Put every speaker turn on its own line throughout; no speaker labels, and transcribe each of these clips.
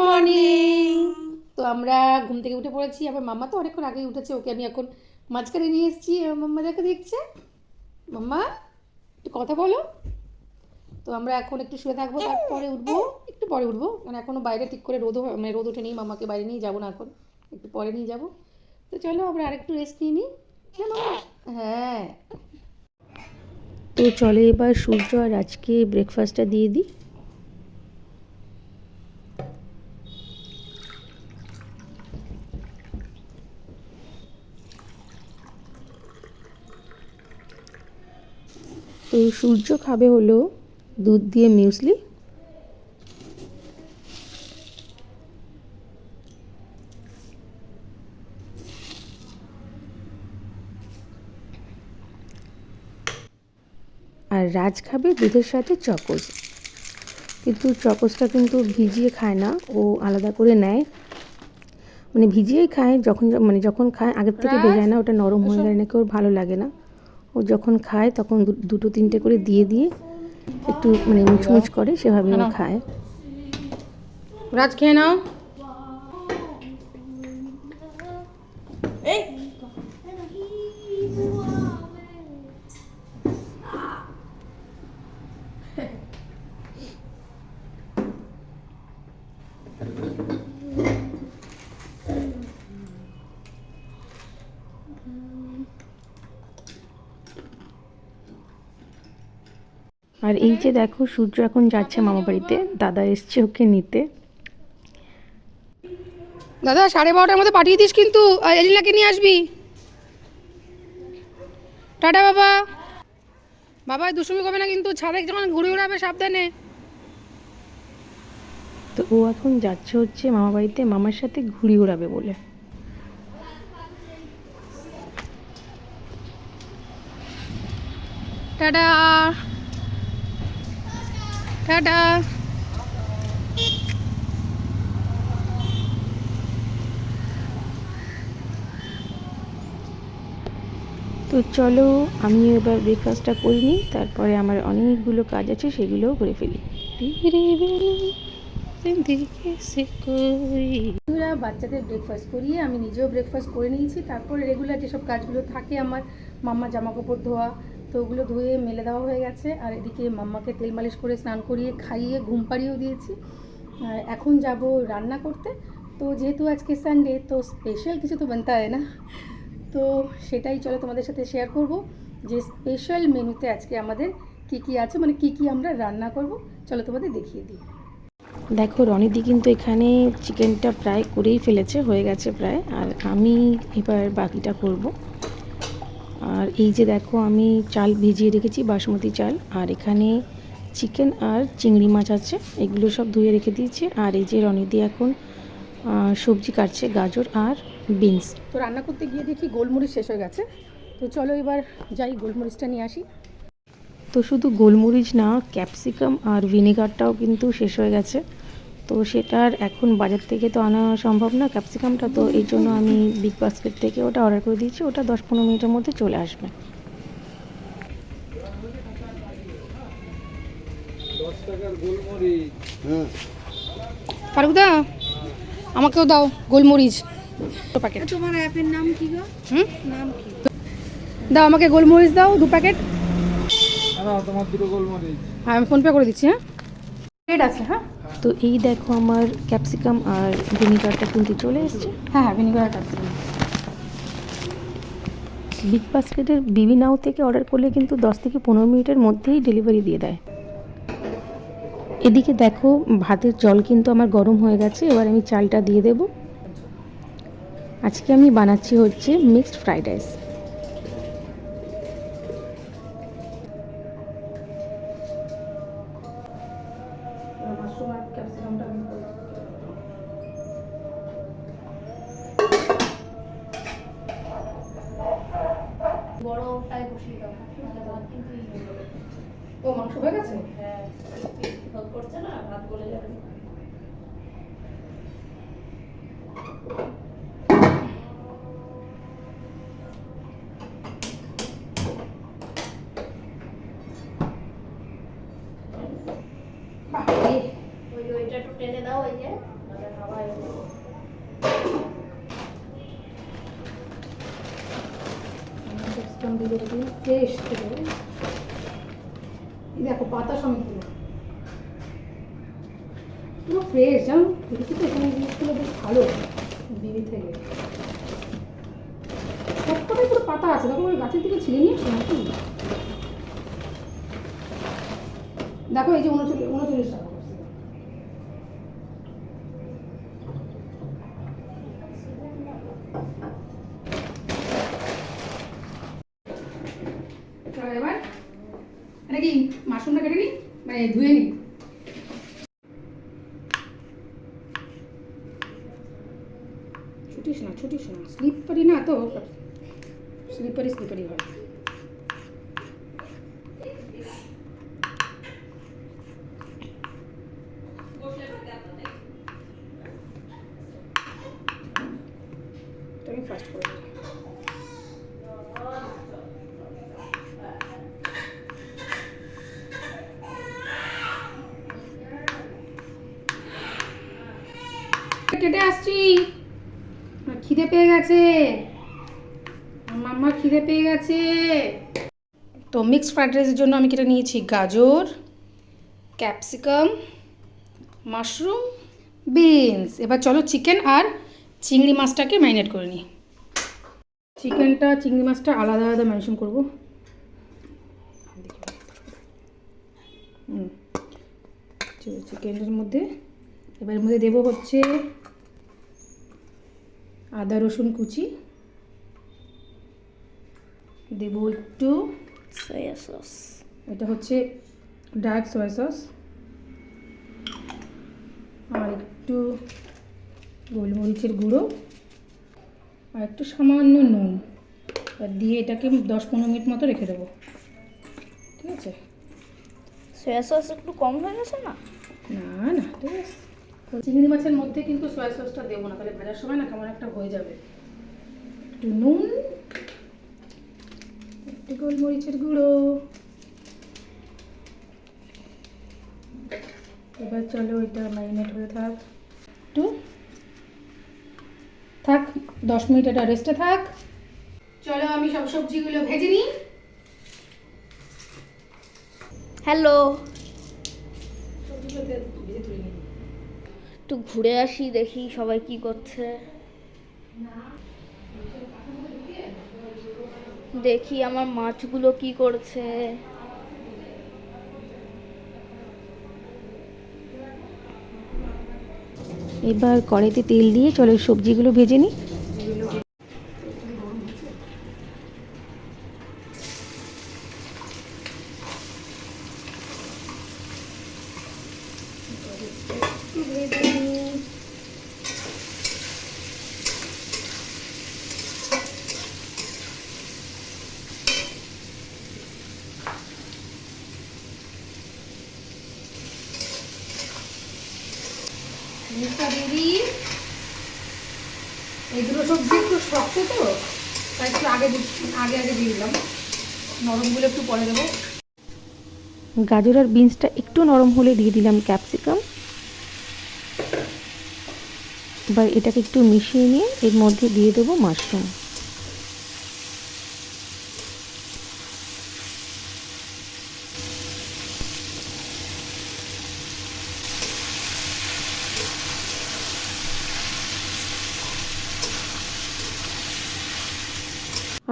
Morning তো আমরা ঘুম থেকে উঠে পড়েছি। আবার মাম্মা তো অনেকক্ষণ আগেই উঠেছে। ওকে আমি এখন মাঝখানে নিয়ে এসেছি। মাম্মা দেখে দেখছে। মাম্মা, একটু কথা বলো। তো আমরা এখন একটু শুয়ে থাকব, তারপরে উঠবো। একটু পরে উঠবো। মানে এখনও বাইরে ঠিক করে রোদও মানে রোদ ওঠেনি। মামাকে বাইরে নিয়ে যাব না এখন। একটু পরে নিয়ে যাব। তো চলো আমরা আরেকটু রেস্ট নিয়ে নিই। হ্যাঁ।
তো চলে এবার সূর্য আর আজকে ব্রেকফাস্টটা দিয়ে দিই। সূর্য খাবে হলো দুধ দিয়ে মিউসলি। আর রাজ খাবে দুধের সাথে চকোজ। কিন্তু চকোজটা কিন্তু ভিজিয়ে খায় না ও আলাদা করে নেয়। মানে ভিজিয়েই খায় যখন মানে যখন খায় আগের থেকে ভেজায় না ওটা নরম হয়ে গেলে নাকি ওর ভালো লাগে না। ও যখন খায় তখন দুটো তিনটে করে দিয়ে দিয়ে একটু মানে মুচমুচ করে সেভাবে ও। খায়
রাজ খেয়ে নাও
আর এই যে দেখো সূর্য এখন যাচ্ছে মামা বাড়িতে। দাদা এসছে ওকে নিতে।
দাদা সাড়ে বারোটার মধ্যে পাঠিয়ে দিস কিন্তু এলিনাকে নিয়ে আসবি। টাটা বাবা। বাবা দুষ্টুমি করবে না কিন্তু ছাদে যখন ঘুরে উড়াবে সাবধানে।
তো ও এখন যাচ্ছে হচ্ছে মামা বাড়িতে মামার সাথে ঘুড়ি ওড়াবে বলে।
টাটা। টাটা।
তো চলো আমি এবার ব্রেকফাস্টটা করে নিই, তারপরে আমার অনেকগুলো কাজ আছে, সেগুলোও করে ফেলি। বন্ধুরা, বাচ্চাদের ব্রেকফাস্ট করিয়ে আমি নিজেও ব্রেকফাস্ট করে নিয়েছি। তারপরে রেগুলার যেসব কাজগুলো থাকে আমার মাম্মা জামা কাপড় ধোয়া তো ওগুলো ধুয়ে মেলে দেওয়া হয়ে গেছে। আর এদিকে মাম্মাকে তেল মালিশ করে স্নান করিয়ে খাইয়ে ঘুম পাড়িয়েও দিয়েছি। এখন যাব রান্না করতে। তো যেহেতু আজকে সানডে তো স্পেশাল কিছু তো বানতে হয় না। তো সেটাই চলো তোমাদের সাথে শেয়ার করব যে স্পেশাল মেনুতে আজকে আমাদের কি কি আছে মানে কি কি আমরা রান্না করব। চলো তোমাদের দেখিয়ে দিই। দেখো, রনিদি কিন্তু এখানে চিকেনটা প্রায় করেই ফেলেছে, হয়ে গেছে প্রায়। আর আমি এবার বাকিটা করব। আর এই যে দেখো আমি চাল ভিজিয়ে রেখেছি বাসমতি চাল। আর এখানে চিকেন আর চিংড়ি মাছ আছে এগুলো সব ধুয়ে রেখে দিয়েছি। আর এই যে রনিদি এখন সবজি কাটছে গাজর আর বিনস। তো রান্না করতে গিয়ে দেখি গোলমরিচ শেষ হয়ে গেছে। তো চলো এবার যাই গোলমরিচটা নিয়ে আসি। তো শুধু গোলমরিচ না ক্যাপসিকাম আর ভিনেগারটাও কিন্তু শেষ হয়ে গেছে। তো সেটার এখন বাজার থেকে তো আনা সম্ভব না ক্যাপসিকামটা তো এই জন্য আমি বিগ বাস্কেট থেকে ওটা অর্ডার করে দিয়েছি ওটা দশ পনেরো মিনিটের মধ্যে চলে আসবে।
ফারুকদা আমাকেও দাও গোলমরিচ। প্যাকেট
তোমার অ্যাপের নাম কি গো?
হুম?
নাম কি?
দাও আমাকে গোলমরিচ দাও দু প্যাকেট
তোমার দুটো গোলমরিচ।
হ্যাঁ আমি ফোনপে করে দিচ্ছি হ্যাঁ। আছে হ্যাঁ?
তো এই দেখো আমার ক্যাপসিকাম আর ভিনেগারটা কিন্তু চলে এসছে।
হ্যাঁ হ্যাঁ ভিনিগার ক্যাপসিকাম।
বিগ বাস্কেটের বিবি নাও থেকে অর্ডার করলে কিন্তু দশ থেকে পনেরো মিনিটের মধ্যেই ডেলিভারি দিয়ে দেয়। এদিকে দেখো ভাতের জল কিন্তু আমার গরম হয়ে গেছে এবার আমি চালটা দিয়ে দেব। আজকে আমি বানাচ্ছি হচ্ছে মিক্সড ফ্রাইড রাইস
টেস্ট এই দেখো পাতা সমেত দিল পুরো ফ্রেশ জানো তো এখানে জিনিসগুলো বেশ ভালো বিবি থেকে সব কটাই পুরো পাতা আছে দেখো ওই গাছের দিকে ছিঁড়ে নিয়ে আসো নাকি দেখো এই যে উনচল্লিশ উনচল্লিশ করছে চলো এবার এটা কি মাশরুমটা কেটে নিই মানে ধুয়ে নিই ছুটিস না ছুটিস না স্লিপারি না তো স্লিপারি স্লিপারি হয় এটা আমি ফার্স্ট করে দিই কেটে আসছি। খিদে পেয়ে গেছে। আমার খিদে পেয়ে গেছে। তো মিক্সড ফ্রাইড রাইসের জন্য আমি কেটে নিয়েছি গাজর ক্যাপসিকাম মাশরুম বিনস এবার চলো চিকেন আর চিংড়ি মাছটাকে ম্যারিনেট করে নিই। চিকেনটা চিংড়ি মাছটা আলাদা আলাদা মেনশন করব। চিকেনের মধ্যে, এবার মধ্যে দেবো হচ্ছে আদা রসুন কুচি। দেবো একটু
সয়া সস
এটা হচ্ছে ডার্ক সয়া সস আর একটু গোলমরিচের গুঁড়ো। আর একটু সামান্য নুন। আর দিয়ে এটাকে দশ পনেরো মিনিট মতো রেখে দেবো। ঠিক আছে?
সয়া সস একটু কম হয়ে গেছে না?
না না ঠিক আছে। চিংড়ি মাছের মধ্যে কিন্তু সয়া সসটা দেবো না তাহলে ভাজার সময় না কেমন একটা হয়ে যাবে। একটু নুন একটু গোলমরিচের গুঁড়ো। এবার চলো ওইটা ম্যারিনেট হয়ে থাক। একটু। থাক দশ মিনিট এটা রেস্টে থাক। চলো আমি সব সবজিগুলো ভেজে নিই।
হ্যালো
সবজিগুলো
একটু ঘুরে আসি, দেখি সবাই কি করছে। দেখি আমার মাছগুলো কি করছে।
এবার কড়াইতে তেল দিয়ে চলো সবজিগুলো ভেজে নিই।
দুটো সবজি একটু শক্ত তো, তাই একটু আগে আগে আগে দিয়ে দিলাম। নরমগুলো একটু পরে দেবো।
গাজর আর বিনসটা একটু নরম হলে দিয়ে দিলাম ক্যাপসিকাম। এবার এটাকে একটু মিশিয়ে নিয়ে এর মধ্যে দিয়ে দেবো মাশরুম।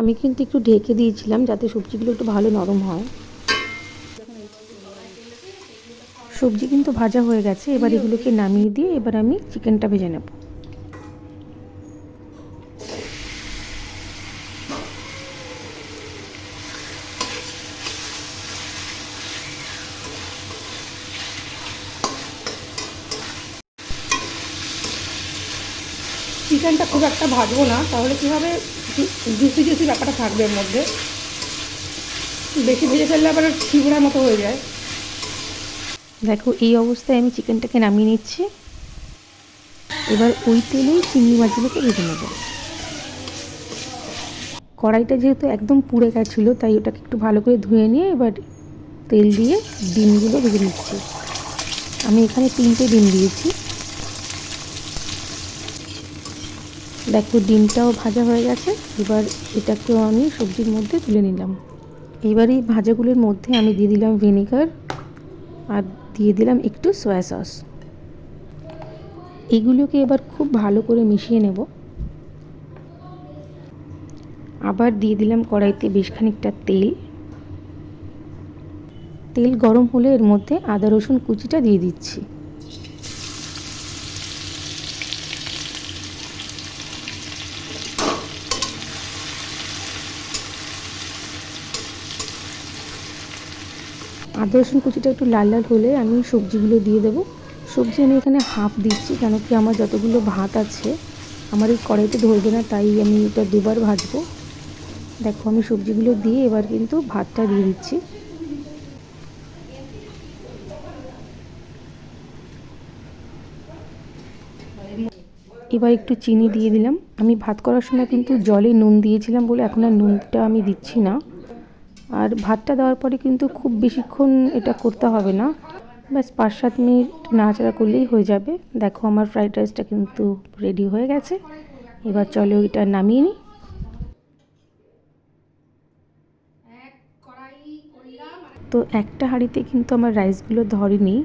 আমি কিন্তু একটু ঢেকে দিয়েছিলাম যাতে সবজিগুলো একটু ভালো নরম হয়। সবজি কিন্তু ভাজা হয়ে গেছে, এবার এগুলোকে নামিয়ে দিয়ে এবার আমি চিকেনটা ভেজে নেব।
চিকেনটা খুব একটা ভাজবো না, তাহলে কী হবে জুসি জুসি ব্যাপারটা থাকবে এর মধ্যে। বেশি ভেজে ফেললে আবার ছিবড়ার মতো হয়ে যায়।
দেখো, এই অবস্থায় আমি চিকেনটাকে নামিয়ে নিচ্ছি। এবার ওই তেলেই চিংড়ি মাছগুলোকে ভেজে নেব। কড়াইটা যেহেতু একদম পুড়ে গেছিল, তাই ওটাকে একটু ভালো করে ধুয়ে নিয়ে এবার তেল দিয়ে ডিমগুলো ভেজে নিচ্ছি। আমি এখানে তিনটে ডিম দিয়েছি। দেখো, ডিমটাও ভাজা হয়ে গেছে। এবার এটাকেও আমি সবজির মধ্যে তুলে নিলাম। এবার এই ভাজাগুলোর মধ্যে আমি দিয়ে দিলাম ভিনিগার আর দিয়ে দিলাম একটু সয়া সস। এগুলোকে এবার খুব ভালো করে মিশিয়ে নেব। আবার দিয়ে দিলাম কড়াইতে বেশ খানিকটা তেল। তেল গরম হলে এর মধ্যে আদা রসুন কুচিটা দিয়ে দিচ্ছি। আদা রসুন কুচিটা একটু লাল লাল হলে আমি সবজিগুলো দিয়ে দেবো। সবজি আমি এখানে হাফ দিচ্ছি, কেন কি আমার যতগুলো ভাত আছে, আমার এই কড়াইতে ধরবে না, তাই আমি এটা দুবার ভাজবো। দেখো আমি সবজিগুলো দিয়ে এবার কিন্তু ভাতটা দিয়ে দিচ্ছি। এবার একটু চিনি দিয়ে দিলাম। আমি ভাত করার সময় কিন্তু জলে নুন দিয়েছিলাম বলে এখন আর নুনটা আমি দিচ্ছি না। আর ভাতটা দেওয়ার পরে কিন্তু খুব বেশিক্ষণ এটা করতে হবে না। ব্যাস পাঁচ সাত মিনিট নাড়াচাড়া করলেই হয়ে যাবে। দেখো আমার ফ্রাইড রাইসটা কিন্তু রেডি হয়ে গেছে। এবার চলো এটা নামিয়ে নিই। তো একটা হাঁড়িতে কিন্তু আমার রাইসগুলো ধরেনি,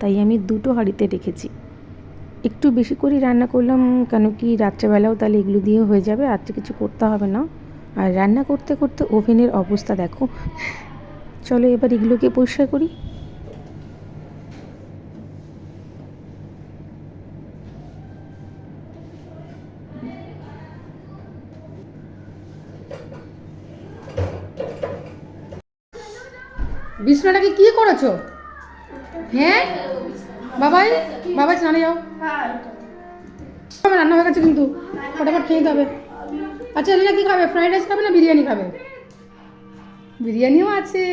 তাই আমি দুটো হাঁড়িতে রেখেছি। একটু বেশি করে রান্না করলাম কেন কি রাত্রেবেলাও তাহলে এগুলো দিয়ে হয়ে যাবে, আর কিছু করতে হবে না। আর রান্না করতে করতে ওভেনের অবস্থা দেখো। চলো এবার এগুলোকে পরিষ্কার করি।
বিছনাটাকে কি করেছ? হ্যাঁ? বাবাই বাবাই স্নানে যাও। রান্না হয়ে গেছে কিন্তু ফটাফট খেয়ে হবে। আচ্ছা এলিনা কি খাবে? ফ্রাইড রাইস খাবে না বিরিয়ানি খাবে? বিরিয়ানিও আছে।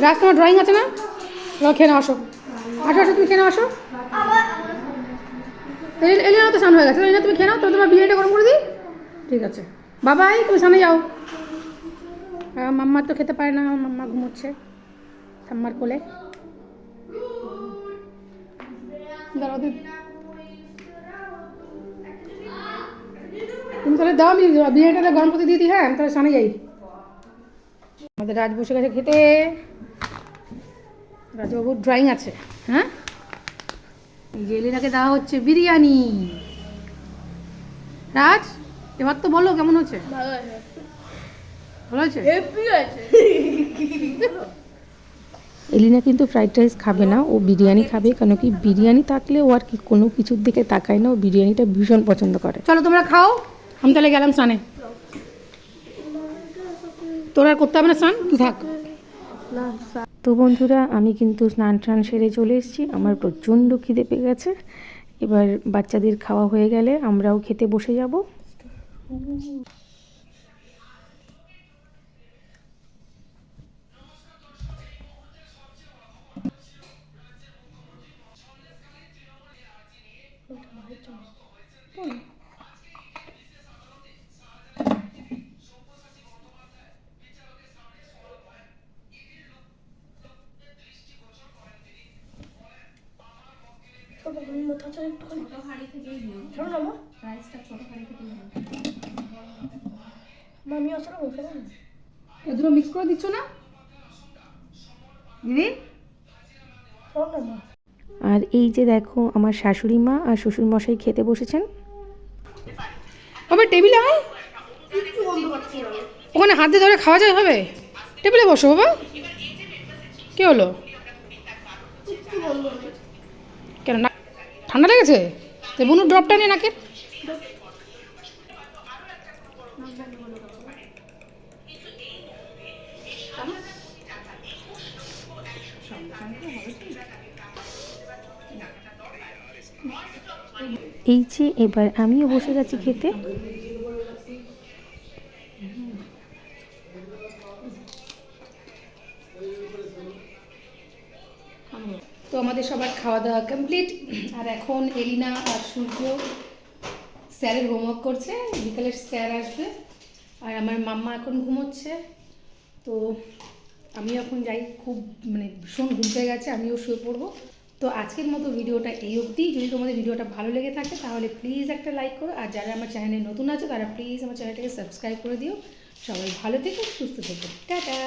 রাজ, তোমার ড্রয়িং আছে না? চলো খেয়ে আসো। আসো আসো, তুমি খেয়ে নাও, আসো। এলি- এলিনা তো স্নান হয়ে গেছে। এলিনা তুমি খেয়ে নাও তো তোমার বিরিয়ানিটা গরম করে দিই। ঠিক আছে। বাবাই তুমি সামনে যাও। মাম্মা তো খেতে পারে না, মাম্মা ঘুমোচ্ছে। ঠাম্মার কোলে। দাঁড়াও তুমি তাহলে দাও আমি বিরিয়ানিটা গরম করতে দিয়ে দিই হ্যাঁ? আমি তাহলে সামনে যাই। আমাদের রাজ বসে গেছে খেতে। রাজবাবুর ড্রয়িং আছে হ্যাঁ? এই যে এলিনাকে দেওয়া হচ্ছে বিরিয়ানি। রাজ এবার তো বলো কেমন হচ্ছে
ভালো আছে
ভালো আছে
হেভি আছে
এলিনা কিন্তু ফ্রাইড রাইস খাবে না ও বিরিয়ানি খাবে কেন কি বিরিয়ানি থাকলে ও আর কি কোনো কিছুর দিকে তাকায় না ও বিরিয়ানিটা ভীষণ পছন্দ করে।
চলো তোমরা খাও। আমি তাহলে গেলাম স্নানে তোর আর করতে হবে না স্নান তুই থাক
তো বন্ধুরা, আমি কিন্তু স্নান টান সেরে চলে এসেছি। আমার প্রচণ্ড খিদে পেয়ে গেছে। এবার বাচ্চাদের খাওয়া হয়ে গেলে আমরাও খেতে বসে যাব। আর এই যে দেখো আমার শাশুড়ি মা আর শ্বশুর মশাই খেতে বসেছেন।
টেবিলে ওখানে হাত ধরে খাওয়া যায় হবে? টেবিলে বসো বাবা। কে হলো? ঠান্ডা লেগেছে? তো বুনুর ড্রপটা নিয়ে নাকের।
এই যে এবার আমিও বসে গেছি খেতে।
তো আমাদের সবার খাওয়া দাওয়া কমপ্লিট আর এখন এলিনা আর সূর্য স্যারের হোমওয়ার্ক করছে। বিকালে স্যার আসবে। আর আমার মাম্মা এখন ঘুমোচ্ছে। তো আমি এখন যাই। খুব মানে ভীষণ ঘুম পেয়ে গেছে, আমিও শুয়ে পড়ব। তো আজকের মতো ভিডিওটা এই অবধি। যদি তোমাদের ভিডিওটা ভালো লেগে থাকে, তাহলে প্লিজ একটা লাইক করো। আর যারা আমার চ্যানেলে নতুন আছে, তারা প্লিজ আমার চ্যানেলটাকে সাবস্ক্রাইব করে দিও। সবাই ভালো থেকো, সুস্থ থেকো। টাটা!